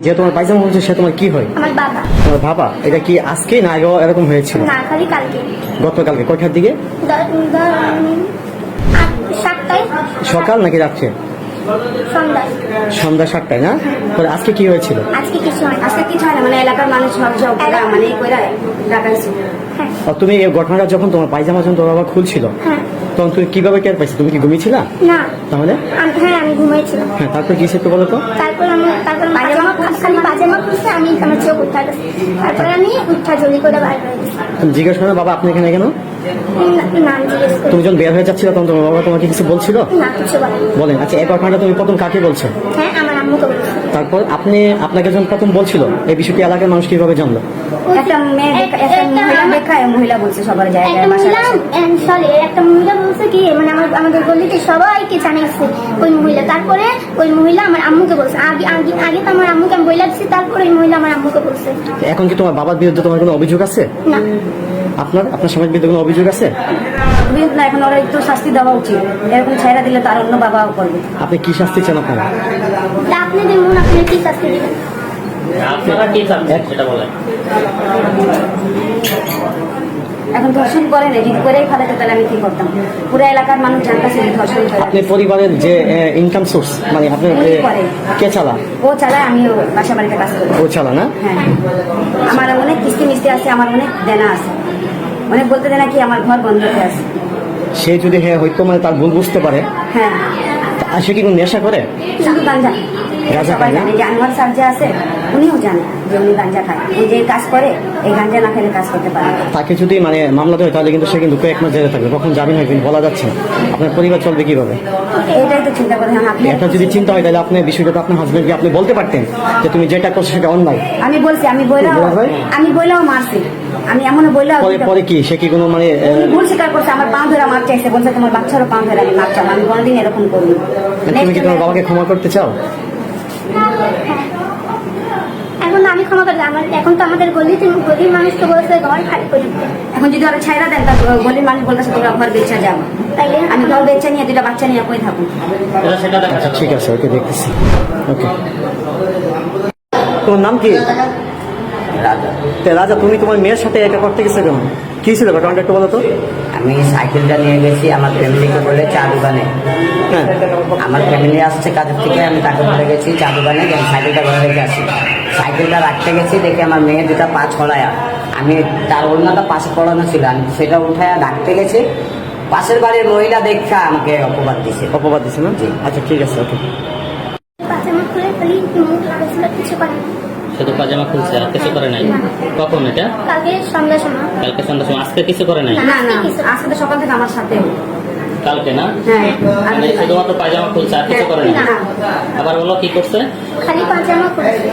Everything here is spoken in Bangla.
যে তোমার পায়জামা বলছে সে তোমার কি হয়? আমার বাবা। তোমার বাবা? এটা কি আজকে না আগে এরকম হয়েছিল? না খালি কালকে। গতকালকে কয়টার দিকে? সকাল নাকি রাত্রে? সন্ধ্যা সাতটায় না? পরে আজকে কি হয়েছিল? আজকে কিছু হয় আজকে কিছু হয় মানে এলাকার মানুষ সব মানে এই কইরা ডাকা হয়েছে হ্যাঁ। আর তুমি এই ঘটনাটা যখন তোমার পায়জামা যখন তোমার বাবা খুলছিল হ্যাঁ। তখন তুমি কীভাবে টের পাইছো? তুমি কি ঘুমিয়েছিলা? না। তাহলে? আমি- হ্যাঁ আমি ঘুমাইছিলাম। হ্যাঁ তারপর কি একটু বলো তো? তারপর আমি তারপর পাজামা খালি পাজামা খুলছে আমি আমার চোখ উঠা গেছে তারপর আমি উঠা জলদি করে তুমি জিজ্ঞেস করো বাবা আপনি এখানে কেন? না- নাম জিজ্ঞেস করি তুমি যখন বের হয়ে যাচ্ছিল তখন তোমার বাবা তোমাকে কিছু বলছিল? না কিছু বলে বলেন আচ্ছা এই ঘটনাটা তুমি প্রথম কাকে বলছো? হ্যাঁ আমার আম্মুকে বলেছি। তারপর আপনি আপনাকে যখন প্রথম বলছিল এই বিষয়টি এলাকার মানুষ কীভাবে জানলো? একটা মেয়ে দেখা- একটা মহিলা দেখায় মহিলা বলছে সবার জায়গায় একটা মহিলা সরি একটা মহিলা বলছে কি মানে আমার আমাদের গলিতে সবাইকে জানাইছে ওই মহিলা। তারপরে ওই মহিলা আমার আম্মুকে বলছে। আগে আগে আগে তো আমার আম্মুকে আমি বইলা দিচ্ছি তারপরে ওই মহিলা আমার আম্মুকে বলছে। এখন কি তোমার বাবার বিরুদ্ধে তোমার কোনো অভিযোগ আছে? না। আপনার আপনার সমাজ বিরুদ্ধে কোনো অভিযোগ আছে? না এখন ওরা একটু শাস্তি দেওয়া উচিত। এরকম ছেড়ে দিলে তার অন্য বাবাও করবে। আপনি কি শাস্তি চান আপনারা? তা আপনাদের মন আপনি কি শাস্তি দিবেন? আপনারা কি চাচ্ছেন সেটা বলেন। এখন ধর্ষণ করে না করেই ফেলাতে তাহলে আমি কি করতাম? পুরো এলাকার মানুষ জানতেছে যে ধর্ষণ করে। আপনি পরিবারের যে ইনকাম সোর্স মানে আপনি কে চালা? ও চালায় আমি ও বাসা বাড়িতে কাজ করি। ও চালা না? হ্যাঁ। আমার অনেক কিস্তি মিস্তি আছে আমার অনেক দেনা আছে। অনেক বলতে দেনা কি আমার ঘর বন্ধ হয়ে আছে। সে যদি হ্যাঁ হয়তো মানে তার ভুল বুঝতে পারে। হ্যাঁ। আর সে কি কোনো নেশা করে? শুধু গাঁজা খায় না? জানে যে আনোয়ার স্যার যে আছে। উনিও জানে যে উনি গাঞ্জা খায়। উনি যে কাজ করে এই গাঞ্জা না খেলে কাজ করতে পারে তাকে যদি মানে মামলা দেয় তাহলে কিন্তু সে কিন্তু কয়েক মাস জেলে থাকবে। কখন যাবেন হয় কিন্তু বলা যাচ্ছে আপনার পরিবার চলবে কীভাবে? এইটাই তো চিন্তা করে আপনি এটা যদি চিন্তা হয় তাহলে আপনি বিষয়টা তো আপনার হাজবেন্ডকে আপনি বলতে পারতেন যে তুমি যেটা করছ সেটা অন্যায়। আমি বলছি আমি বইলাও বলা আমি বইলাও মারছি। আমি এমন বইলাও পরে পরে কি? সে কি কোনো মানে ভুল স্বীকার করছে আমার পা ধরে মার চাইছে বলছে তোমার বাচ্চারও পা ধরে আমি চাও আমি কোনোদিন এরকম করিনি। তুমি কি তোমার বাবাকে ক্ষমা করতে চাও? এখন আমি ক্ষমা করে আমার এখন তো আমাদের গলিতে গলির মানুষ তো বলছে ঘর খালি করে এখন যদি ওরা ছাইরা দেন তা গলির মানুষ বলতেছে তোমরা ঘর বেচা যাও। তাইলে? আমি ঘর বেচা নিয়ে দুটা বাচ্চা নিয়ে কই থাকুন আচ্ছা যাবে। ঠিক আছে ওকে দেখতেছি। ওকে। তোমার নাম কি? তে রাজা তুমি তোমার মেয়ের সাথে এটা করতে গেছো কেন? কি ছিল ঘটনাটা একটু বলো তো? আমি সাইকেলটা নিয়ে গেছি আমার ফ্যামিলিকে বলে চা দোকানে। হ্যাঁ। আমার ফ্যামিলি আসছে কাজের থেকে আমি টাকা বলে গেছি চা দোকানে সাইকেলটা ঘরে রেখে আসি। সাইকেলটা রাখতে গেছি দেখে আমার মেয়ে দুটা পা ছড়ায়া। আমি তার অন্যটা পাশে পড়ানো ছিল আমি সেটা উঠায় রাখতে গেছি। পাশের বাড়ির মহিলা দেখা আমাকে অপবাদ দিছে। অপবাদ দিছে না? জি। আচ্ছা ঠিক আছে ওকে। শুধু পাজামা খুলছে আর কিছু করে নাই? কখন এটা? কালকে সন্ধ্যার সময়। কালকে সন্ধ্যার সময় আজকে কিছু করে নাই? না না আজকে সকাল থেকে আমার সাথে কালকে না? হ্যাঁ মানে শুধুমাত্র পায়জামা খুলছে আর কিছু করে না? আবার বলো কি করছে? খালি পায়জামা খুলেছে।